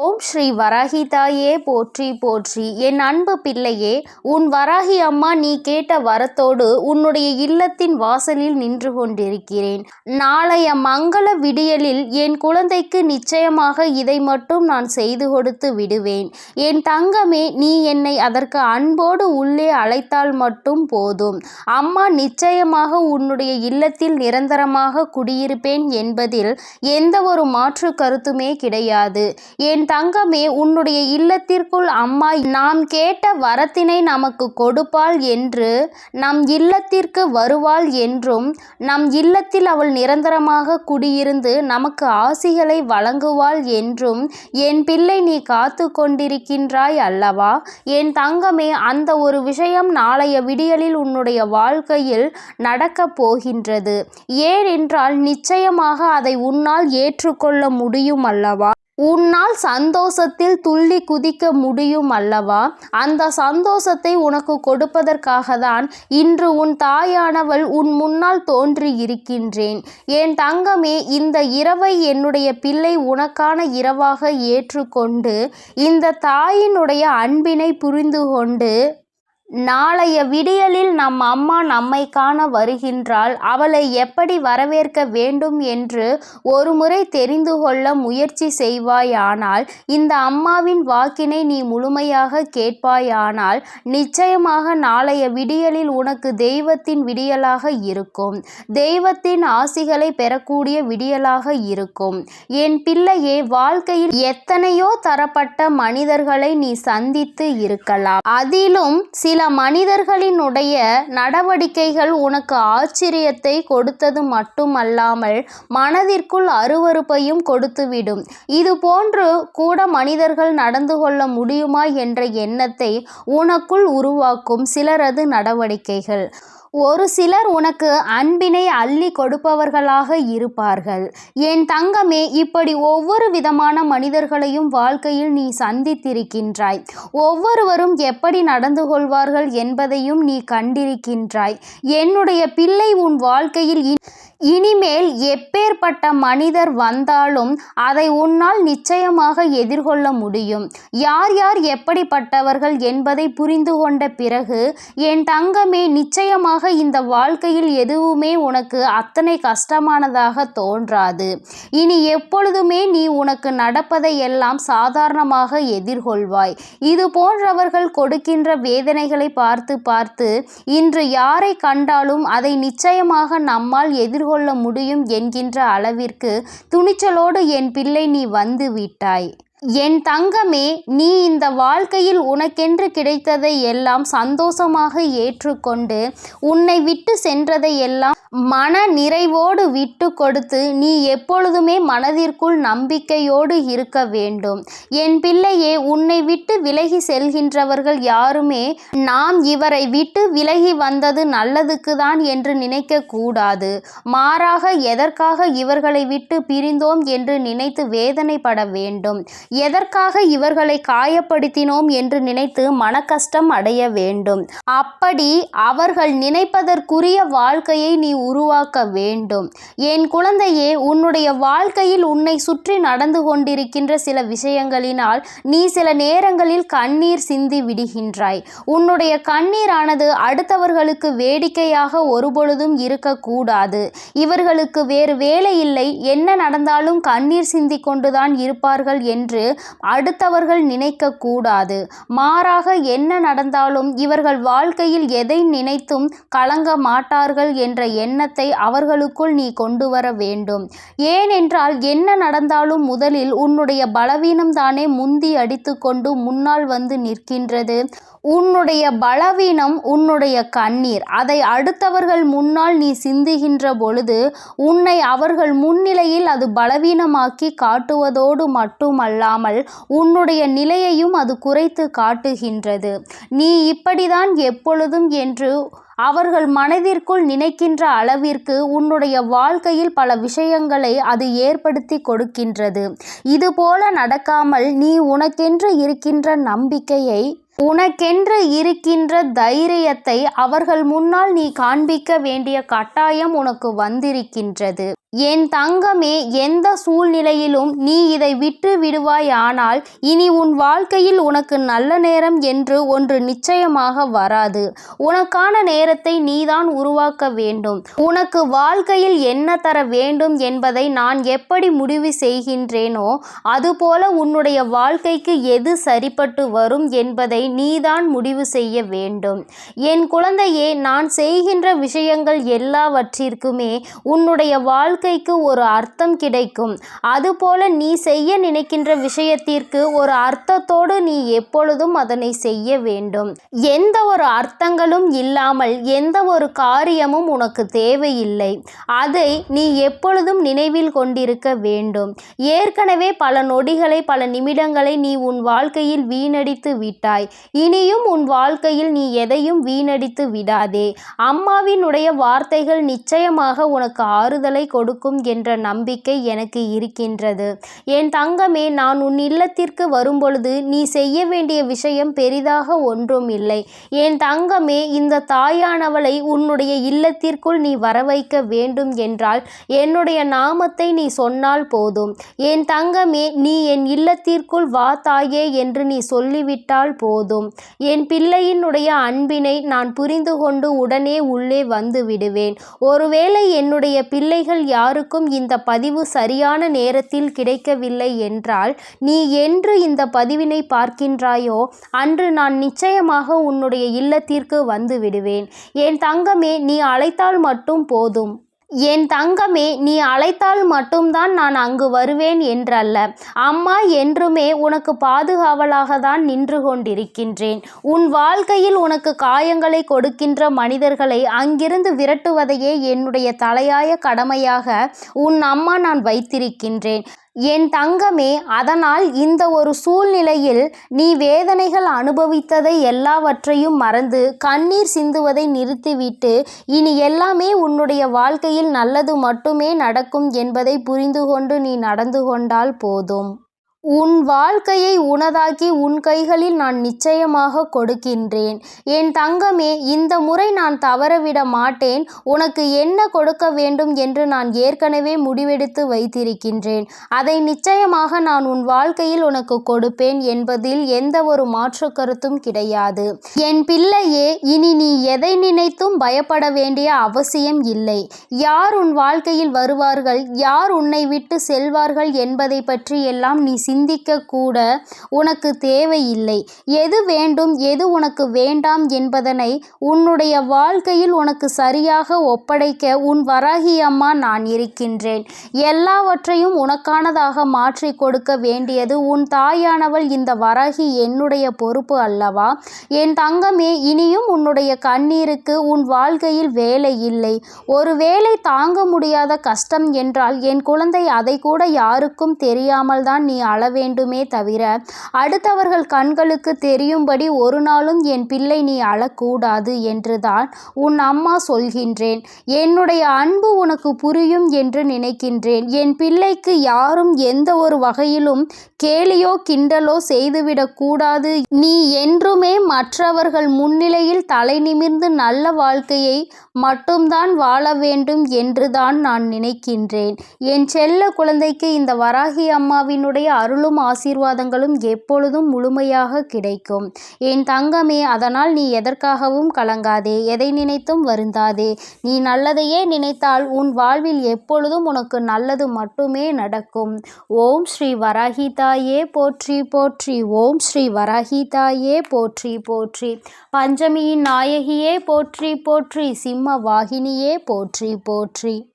itu ஓம் ஸ்ரீ வராகி தாயே போற்றி போற்றி. என் அன்பு பிள்ளையே உன் வராகி அம்மா நீ கேட்ட வரத்தோடு உன்னுடைய இல்லத்தின் வாசலில் நின்று கொண்டிருக்கிறேன். நாளைய மங்கள விடியலில் என் குழந்தைக்கு நிச்சயமாக இதை மட்டும் நான் செய்து கொடுத்து விடுவேன். என் தங்கமே நீ என்னை அதற்கு அன்போடு உள்ளே அழைத்தால் மட்டும் போதும். அம்மா நிச்சயமாக உன்னுடைய இல்லத்தில் நிரந்தரமாக குடியிருப்பேன் என்பதில் எந்த ஒரு மாற்று கருத்துமே கிடையாது. என் தங்க தங்கமே உன்னுடைய இல்லத்திற்குள் அம்மா நாம் கேட்ட வரத்தினை நமக்கு கொடுப்பாள் என்று நம் இல்லத்திற்கு வருவாள் என்றும் நம் இல்லத்தில் அவள் நிரந்தரமாக குடியிருந்து நமக்கு ஆசிகளை வழங்குவாள் என்றும் என் பிள்ளை நீ காத்து கொண்டிருக்கின்றாய் அல்லவா? என் தங்கமே அந்த ஒரு விஷயம் நாளைய விடியலில் உன்னுடைய வாழ்க்கையில் நடக்கப் போகின்றது. ஏனென்றால் நிச்சயமாக அதை உன்னால் ஏற்றுக்கொள்ள முடியும் அல்லவா? உன்னால் சந்தோஷத்தில் துள்ளி குதிக்க முடியும் அல்லவா? அந்த சந்தோஷத்தை உனக்கு கொடுப்பதற்காக தான் இன்று உன் தாயானவள் உன் முன்னால் தோன்றி இருக்கின்றேன் என் தங்கமே இந்த இரவை என்னுடைய பிள்ளை உனக்கான இரவாக ஏற்றுக்கொண்டு இந்த தாயினுடைய அன்பினை புரிந்து கொண்டு நாளைய விடியலில் நம் அம்மா நம்மை காண வருகின்றாள். அவளை எப்படி வரவேற்க வேண்டும் என்று ஒருமுறை தெரிந்து கொள்ள முயற்சி செய்வாயானால் இந்த அம்மாவின் வாக்கினை நீ முழுமையாக கேட்பாயானால் நிச்சயமாக நாளைய விடியலில் உனக்கு தெய்வத்தின் விடியலாக இருக்கும். தெய்வத்தின் ஆசிகளை பெறக்கூடிய விடியலாக இருக்கும். என் பிள்ளையே வாழ்க்கையில் எத்தனையோ தரப்பட்ட மனிதர்களை நீ சந்தித்து இருக்கலாம். அதிலும் சில சில மனிதர்களினுடைய நடவடிக்கைகள் உனக்கு ஆச்சரியத்தை கொடுத்தது மட்டுமல்லாமல் மனதிற்குள் அருவறுப்பையும் கொடுத்துவிடும். இது போன்று கூட மனிதர்கள் நடந்து கொள்ள முடியுமா என்ற எண்ணத்தை உனக்குள் உருவாக்கும் சிலரது நடவடிக்கைகள். ஒரு சிலர் உனக்கு அன்பினை அள்ளி கொடுப்பவர்களாக இருப்பார்கள். என் தங்கமே இப்படி ஒவ்வொரு விதமான மனிதர்களையும் வாழ்க்கையில் நீ சந்தித்திருக்கின்றாய். ஒவ்வொருவரும் எப்படி நடந்து கொள்வார்கள் என்பதையும் நீ கண்டிருக்கின்றாய். என்னுடைய பிள்ளை உன் வாழ்க்கையில் இனிமேல் எப்பேற்பட்ட மனிதர் வந்தாலும் அதை உன்னால் நிச்சயமாக எதிர்கொள்ள முடியும். யார் யார் எப்படிப்பட்டவர்கள் என்பதை புரிந்து கொண்ட பிறகு என் தங்கமே நிச்சயமாக இந்த வாழ்க்கையில் எதுவுமே உனக்கு அத்தனை கஷ்டமானதாக தோன்றாது. இனி எப்பொழுதுமே நீ உனக்கு நடப்பதை எல்லாம் சாதாரணமாக எதிர்கொள்வாய். இது போன்றவர்கள் கொடுக்கின்ற வேதனைகளை பார்த்து பார்த்து இன்று யாரை கண்டாலும் அதை நிச்சயமாக நம்மால் எதிர்கொள்ள கொள்ள முடியும் என்கின்ற அளவிற்கு துணிச்சலோடு என் பிள்ளை நீ வந்து விட்டாய். என் தங்கமே நீ இந்த வாழ்க்கையில் உனக்கென்று கிடைத்ததை எல்லாம் சந்தோஷமாக ஏற்றுக்கொண்டு உன்னை விட்டு சென்றதை எல்லாம் மன நிறைவோடு விட்டு கொடுத்து நீ எப்பொழுதுமே மனதிற்குள் நம்பிக்கையோடு இருக்க வேண்டும். என் பிள்ளையே உன்னை விட்டு விலகி செல்கின்றவர்கள் யாருமே நாம் இவரை விட்டு விலகி வந்தது நல்லதுக்கு தான் என்று நினைக்க கூடாது. மாறாக எதற்காக இவர்களை விட்டு பிரிந்தோம் என்று நினைத்து வேதனைப்பட வேண்டும். எதற்காக இவர்களை காயப்படுத்தினோம் என்று நினைத்து மனக்கஷ்டம் அடைய வேண்டும். அப்படி அவர்கள் நினைப்பதற்குரிய வாழ்க்கையை நீ உருவாக்க வேண்டும். என் குழந்தையே உன்னுடைய வாழ்க்கையில் உன்னை சுற்றி நடந்து கொண்டிருக்கின்ற சில விஷயங்களினால் நீ சில நேரங்களில் கண்ணீர் சிந்தி விடுகின்றாய். உன்னுடைய கண்ணீரானது அடுத்தவர்களுக்கு வேடிக்கையாக ஒருபொழுதும் இருக்கக்கூடாது. இவர்களுக்கு வேறு வேலை இல்லை. என்ன நடந்தாலும் கண்ணீர் சிந்தி கொண்டுதான் இருப்பார்கள் என்று அடுத்தவர்கள் நினைக்கக்கூடாது. மாறாக என்ன நடந்தாலும் இவர்கள் வாழ்க்கையில் எதை நினைத்தும் கலங்க மாட்டார்கள் என்ற எண்ணத்தை அவர்களுக்குள் நீ கொண்டு வர வேண்டும். ஏனென்றால் என்ன நடந்தாலும் முதலில் உன்னுடைய பலவீனம் தானே முந்தி அடித்து கொண்டு முன்னால் வந்து நிற்கின்றது. உன்னுடைய பலவீனம் உன்னுடைய கண்ணீர். அதை அடுத்தவர்கள் முன்னால் நீ சிந்துகின்ற பொழுது உன்னை அவர்கள் முன்னிலையில் அது பலவீனமாக்கி காட்டுவதோடு மட்டுமல்லாமல் உன்னுடைய நிலையையும் அது குறைத்து காட்டுகின்றது. நீ இப்படிதான் எப்பொழுதும் என்று அவர்கள் மனதிற்குள் நினைக்கின்ற அளவிற்கு உன்னுடைய வாழ்க்கையில் பல விஷயங்களை அது ஏற்படுத்தி கொடுக்கின்றது. இதுபோல நடக்காமல் நீ உனக்கென்று இருக்கின்ற நம்பிக்கையை உனக்கென்று இருக்கின்ற தைரியத்தை அவர்கள் முன்னால் நீ காண்பிக்க வேண்டிய கட்டாயம் உனக்கு வந்திருக்கின்றது. என் தங்கமே எந்த சூழ்நிலையிலும் நீ இதை விட்டு விடுவாயானால் இனி உன் வாழ்க்கையில் உனக்கு நல்ல நேரம் என்று ஒன்று நிச்சயமாக வராது. உனக்கான நேரத்தை நீதான் உருவாக்க வேண்டும். உனக்கு வாழ்க்கையில் என்ன தர வேண்டும் என்பதை நான் எப்படி முடிவு செய்கின்றேனோ அதுபோல உன்னுடைய வாழ்க்கைக்கு எது சரிப்பட்டு வரும் என்பதை நீதான் முடிவு செய்ய வேண்டும். என் குழந்தையே நான் செய்கின்ற விஷயங்கள் எல்லாவற்றிற்குமே உன்னுடைய வாழ்க்கைக்கு ஒரு அர்த்தம் கிடைக்கும். அதுபோல நீ செய்ய நினைக்கின்ற விஷயத்திற்கு ஒரு அர்த்தத்தோடு நீ எப்பொழுதும் அதனை செய்ய வேண்டும். எந்த ஒரு அர்த்தங்களும் இல்லாமல் எந்த ஒரு காரியமும் உனக்கு தேவையில்லை. அதை நீ எப்பொழுதும் நினைவில் கொண்டிருக்க வேண்டும். ஏற்கனவே பல நொடிகளை பல நிமிடங்களை நீ உன் வாழ்க்கையில் வீணடித்து விட்டாய். இனியும் உன் வாழ்க்கையில் நீ எதையும் வீணடித்து விடாதே. அம்மாவினுடைய வார்த்தைகள் நிச்சயமாக உனக்கு ஆறுதலை கொடுக்கும் என்ற நம்பிக்கை எனக்கு இருக்கின்றது. என் தங்கமே நான் உன் இல்லத்திற்கு வரும்பொழுது நீ செய்ய வேண்டிய விஷயம் பெரிதாக ஒன்றும் இல்லை. என் தங்கமே இந்த தாயானவளை உன்னுடைய இல்லத்திற்குள் நீ வர வைக்க வேண்டும் என்றால் என்னுடைய நாமத்தை நீ சொன்னால் போதும். என் தங்கமே நீ என் இல்லத்திற்குள் வா தாயே என்று நீ சொல்லிவிட்டால் போதும். என் பிள்ளையினுடைய அன்பினை நான் புரிந்து கொண்டு உடனே உள்ளே வந்து விடுவேன். ஒருவேளை என்னுடைய பிள்ளைகள் யாருக்கும் இந்த பதிவு சரியான நேரத்தில் கிடைக்கவில்லை என்றால் நீ என்று இந்த பதிவினை பார்க்கின்றாயோ அன்று நான் நிச்சயமாக உன்னுடைய இல்லத்திற்கு வந்து விடுவேன். என் தங்கமே நீ அழைத்தால் மட்டும் போதும். என் தங்கமே நீ அழைத்தால் மட்டும்தான் நான் அங்கு வருவேன் என்றல்ல. அம்மா என்றுமே உனக்கு பாதுகாவலாக தான் நின்று கொண்டிருக்கின்றேன். உன் வாழ்க்கையில் உனக்கு காயங்களை கொடுக்கின்ற மனிதர்களை அங்கிருந்து விரட்டுவதையே என்னுடைய தலையாய கடமையாக உன் அம்மா நான் வைத்திருக்கின்றேன். என் தங்கமே அதனால் இந்த ஒரு சூழ்நிலையில் நீ வேதனைகள் அனுபவித்ததை எல்லாவற்றையும் மறந்து கண்ணீர் சிந்துவதை நிறுத்திவிட்டு இனி எல்லாமே உன்னுடைய வாழ்க்கையில் நல்லது மட்டுமே நடக்கும் என்பதை புரிந்து கொண்டு நீ நடந்து கொண்டால் போதும். உன் வாழ்க்கையை உனதாக்கி உன் கைகளில் நான் நிச்சயமாக கொடுக்கின்றேன். என் தங்கமே இந்த முறை நான் தவறவிட மாட்டேன். உனக்கு என்ன கொடுக்க வேண்டும் என்று நான் ஏற்கனவே முடிவெடுத்து வைத்திருக்கின்றேன். அதை நிச்சயமாக நான் உன் வாழ்க்கையில் உனக்கு கொடுப்பேன் என்பதில் எந்த ஒரு மாற்று கருத்தும் கிடையாது. என் பிள்ளையே இனி நீ எதை நினைத்தும் பயப்பட வேண்டிய அவசியம் இல்லை. யார் உன் வாழ்க்கையில் வருவார்கள்? யார் உன்னை விட்டு செல்வார்கள் என்பதை பற்றி எல்லாம் நீ சிந்திக்க கூட உனக்கு தேவையில்லை. எது வேண்டும் எது உனக்கு வேண்டாம் என்பதனை உன்னுடைய வாழ்க்கையில் உனக்கு சரியாக ஒப்படைக்க உன் வராகி அம்மா நான் இருக்கின்றேன். எல்லாவற்றையும் உனக்கானதாக மாற்றி கொடுக்க வேண்டியது உன் தாயானவள் இந்த வராகி என்னுடைய பொறுப்பு அல்லவா? என் தங்கமே இனியும் உன்னுடைய கண்ணீருக்கு உன் வாழ்க்கையில் வேலை இல்லை. ஒருவேளை தாங்க முடியாத கஷ்டம் என்றால் என் குழந்தை அதை கூட யாருக்கும் தெரியாமல் தான் நீ அழ வாழ வேண்டுமே தவிர அடுத்தவர்கள் கண்களுக்கு தெரியும்படி ஒரு நாளும் என் பிள்ளை நீ அழக்கூடாது என்றுதான் உன் அம்மா சொல்கின்றேன். என்னுடைய அன்பு உனக்கு புரியும் என்று நினைக்கின்றேன். என் பிள்ளைக்கு யாரும் எந்த ஒரு வகையிலும் கேலியோ கிண்டலோ செய்துவிடக்கூடாது நீ என்றுமே மற்றவர்கள் முன்னிலையில் தலை நிமிர்ந்து நல்ல வாழ்க்கையை மட்டும்தான் வாழ வேண்டும் என்றுதான் நான் நினைக்கின்றேன். என் செல்ல குழந்தைக்கு இந்த வராகி அம்மாவினுடைய அருளும் ஆசீர்வாதங்களும் எப்பொழுதும் முழுமையாக கிடைக்கும். என் தங்கமே அதனால் நீ எதற்காகவும் கலங்காதே எதை நினைத்தும் வருந்தாதே. நீ நல்லதையே நினைத்தால் உன் வாழ்வில் எப்பொழுதும் உனக்கு நல்லது மட்டுமே நடக்கும். ஓம் ஸ்ரீ வராகிதாயே போற்றி போற்றி. ஓம் ஸ்ரீ வராகிதாயே போற்றி போற்றி. பஞ்சமியின் நாயகியே போற்றி போற்றி. சிம்ம வாகினியே போற்றி போற்றி.